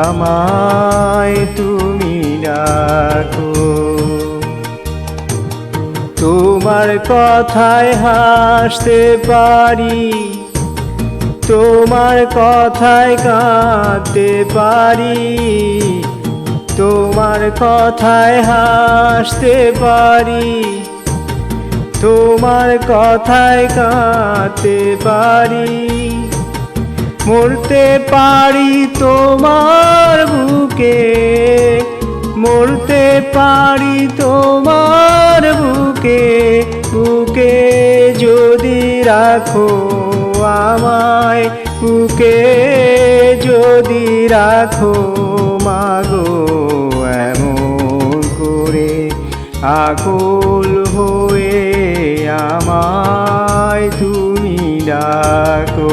আমায় তুমি রাখো তোমার কথায় হাসতে পারি, তোমার কথায় কাঁদতে পারি, তোমার কথায় হাসতে পারি, তোমার কথায় কাঁদতে পারি। মরতে পারি তোমার বুকে, মরতে পারি তোমার বুকে বুকে যদি রাখো আমায়, বুকে যদি রাখো মাগো এমন করে আকুল হয়ে আমায় তুমি ডাকো।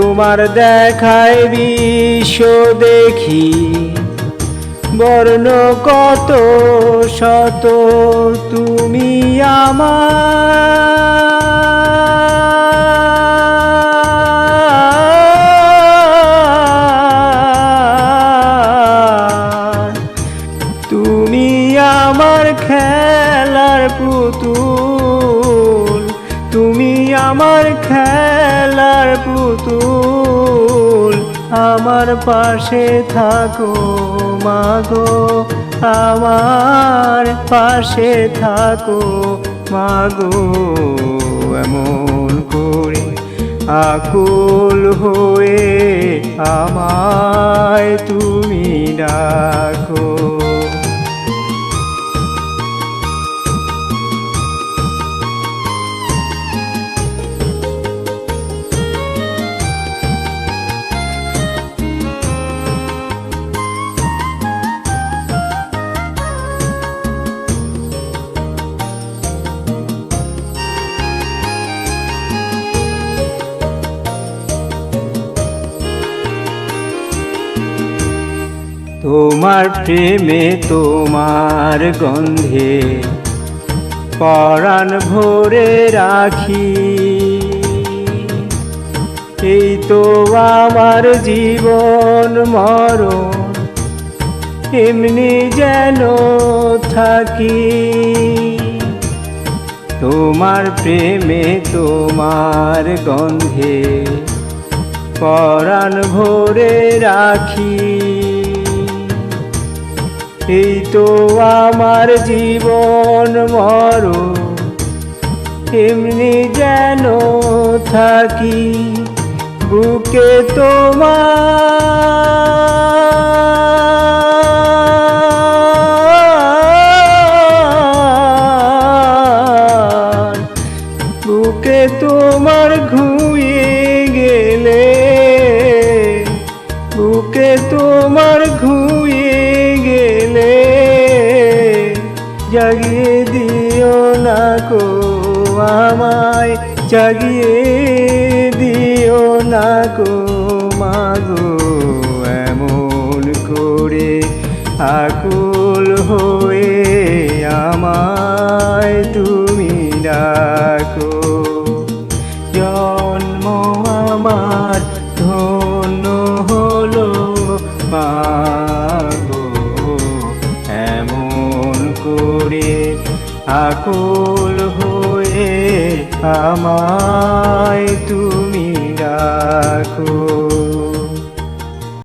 তোমার দেখায় বিশ্ব দেখি। বর্ণ কত শত তুমি আমার। আমার খেলার পুতুল, আমার পাশে থাকো মাগো, আমার পাশে থাকো মাগো, এমন করে আকুল হয়ে আমায় তুমি ডাকো। তোমার প্রেমে তোমার গন্ধে পরাণ ভরে রাখি। এই তো আমার জীবন মরণ, এমনি যেন থাকি। তোমার প্রেমে তোমার গন্ধে পরাণ ভরে রাখি। এই তো আমার জীবন মর। এমনি যেন থাকি বুকে তোমার। তোমার ঘুয়ে গেলে, জাগিয়ে দিও না কো আমায়, জাগিয়ে দিও না কো মাগো এমন করে আকুল হয়ে আমায় তুমি ডাকো আকুল হয়ে আমায় তুমি ডাকো